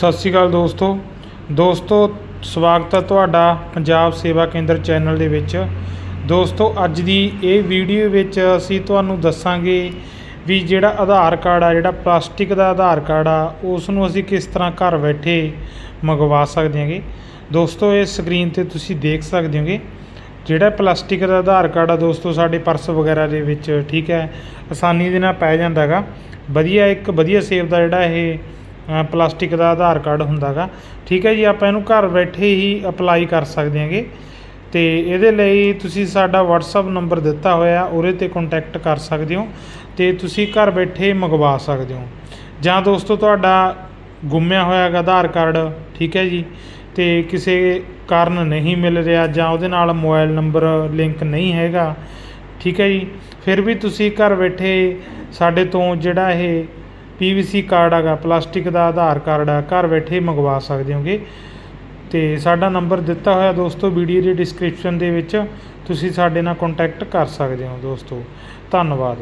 ਸਤਿ ਸ਼੍ਰੀ ਅਕਾਲ ਦੋਸਤੋ। ਦੋਸਤੋ, ਸਵਾਗਤ ਹੈ ਤੁਹਾਡਾ ਪੰਜਾਬ ਸੇਵਾ ਕੇਂਦਰ ਚੈਨਲ ਦੇ ਵਿੱਚ। ਦੋਸਤੋ, ਅੱਜ ਦੀ ਇਹ ਵੀਡੀਓ ਵਿੱਚ ਅਸੀਂ ਤੁਹਾਨੂੰ ਦੱਸਾਂਗੇ ਵੀ ਜਿਹੜਾ ਆਧਾਰ ਕਾਰਡ ਆ, ਜਿਹੜਾ ਪਲਾਸਟਿਕ ਦਾ ਆਧਾਰ ਕਾਰਡ ਆ ਉਸ ਨੂੰ ਅਸੀਂ ਕਿਸ ਤਰ੍ਹਾਂ ਘਰ ਬੈਠੇ ਮੰਗਵਾ ਸਕਦੇ ਹਾਂਗੇ। ਦੋਸਤੋ, ਇਹ ਸਕਰੀਨ ਤੇ ਤੁਸੀਂ ਦੇਖ ਸਕਦੇ ਹੋਗੇ। ਜਿਹੜਾ ਪਲਾਸਟਿਕ ਦਾ ਆਧਾਰ ਕਾਰਡ ਆ ਦੋਸਤੋ, ਸਾਡੇ ਪਰਸ ਵਗੈਰਾ ਦੇ ਵਿੱਚ, ਠੀਕ ਹੈ, ਆਸਾਨੀ ਦੇ ਨਾਲ ਪੈ ਜਾਂਦਾ ਗਾ ਵਧੀਆ, ਇੱਕ ਵਧੀਆ ਸੇਫ ਦਾ ਜਿਹੜਾ ਇਹ ਪਲਾਸਟਿਕ ਦਾ ਆਧਾਰ ਕਾਰਡ ਹੁੰਦਾ ਗਾ ਠੀਕ ਹੈ ਜੀ, ਆਪਾਂ ਇਹਨੂੰ ਘਰ ਬੈਠੇ ਹੀ ਅਪਲਾਈ ਕਰ ਸਕਦੇ ਹਾਂਗੇ। ਤੇ ਇਹਦੇ ਲਈ ਤੁਸੀਂ ਸਾਡਾ WhatsApp ਨੰਬਰ ਦਿੱਤਾ ਹੋਇਆ ਉਹਦੇ ਤੇ ਕੰਟੈਕਟ ਕਰ ਸਕਦੇ ਹੋ ਤੇ ਤੁਸੀਂ ਘਰ ਬੈਠੇ ਮੰਗਵਾ ਸਕਦੇ ਹੋ। ਜਾਂ ਦੋਸਤੋ, ਤੁਹਾਡਾ ਗੁੰਮਿਆ ਹੋਇਆ ਗਾ ਆਧਾਰ ਕਾਰਡ, ਠੀਕ ਹੈ ਜੀ, ਤੇ ਕਿਸੇ ਕਾਰਨ ਨਹੀਂ ਮਿਲ ਰਿਹਾ ਜਾਂ ਉਹਦੇ ਨਾਲ ਮੋਬਾਈਲ ਨੰਬਰ ਲਿੰਕ ਨਹੀਂ ਹੈਗਾ, ਠੀਕ ਹੈ ਜੀ, ਫਿਰ ਵੀ ਤੁਸੀਂ ਘਰ ਬੈਠੇ ਸਾਡੇ ਤੋਂ ਜਿਹੜਾ ਇਹ ਪੀਵੀਸੀ ਕਾਰਡ ਹੈਗਾ, ਪਲਾਸਟਿਕ ਦਾ ਆਧਾਰ ਕਾਰਡ ਆ ਘਰ ਬੈਠੇ ਮੰਗਵਾ ਸਕਦੇ ਹੋਗੇ। ਤੇ ਸਾਡਾ ਨੰਬਰ ਦਿੱਤਾ ਹੋਇਆ ਦੋਸਤੋ ਵੀਡੀਓ ਦੀ ਡਿਸਕ੍ਰਿਪਸ਼ਨ ਦੇ ਵਿੱਚ, ਤੁਸੀਂ ਸਾਡੇ ਨਾਲ ਕੰਟੈਕਟ ਕਰ ਸਕਦੇ ਹੋ ਦੋਸਤੋ। ਧੰਨਵਾਦ।